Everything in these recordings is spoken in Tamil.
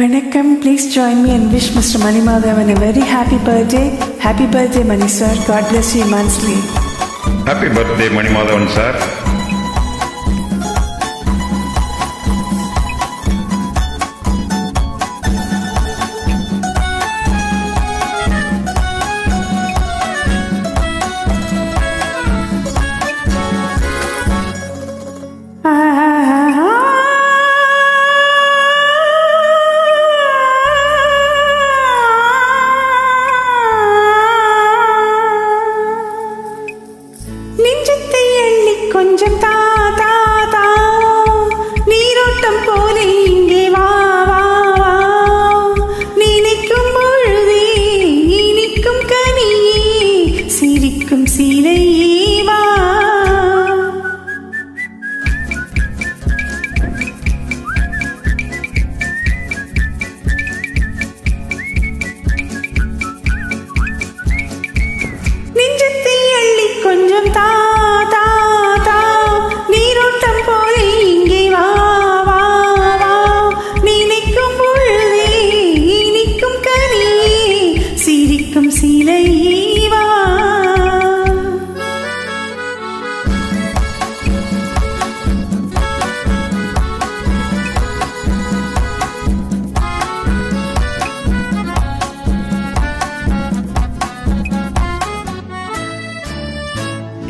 வணக்கம் please join me and wish mister Manimadhavan a very happy birthday happy birthday Mani sir God bless you monthly happy birthday Manimadhavan sir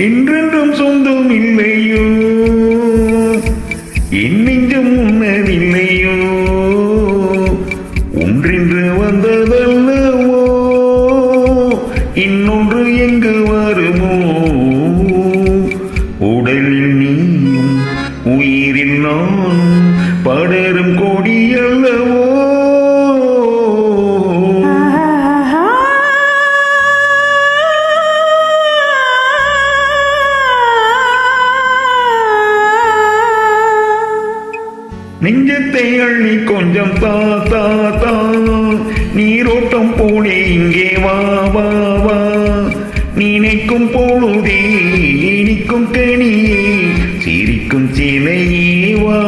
என்றென்றும் சொந்தம் இல்லையோ? என்னெஞ்சும் உண்ணவில்லையோ? ஒன்றென்று வந்ததல்லவோ? இன்னொன்று எங்கு வருமோ? உடலில் நீயும் உயிரில் நானும் படரும் கொடியல்ல நெஞ்சத்தை அள்ளி கொஞ்சம் தா தா தா. நீரோட்டம் போலே இங்கே வா வா வா. நினைக்கும் பொழுதே இனிக்கும் கனியே சிரிக்கும் சிலையே வா.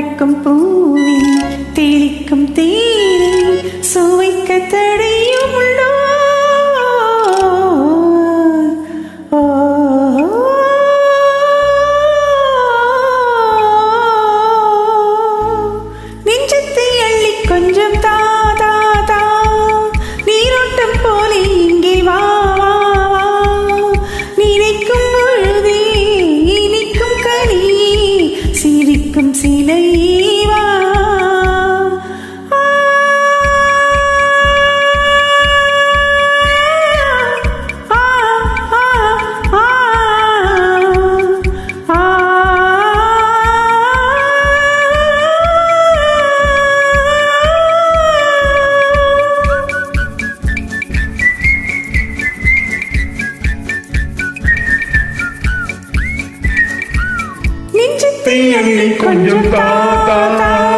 பறக்கும் பூவில் தேலிக்கும் தேரில் சுவைக்க தடை நெஞ்சத்தை அள்ளி கொஞ்சம் தா தா தா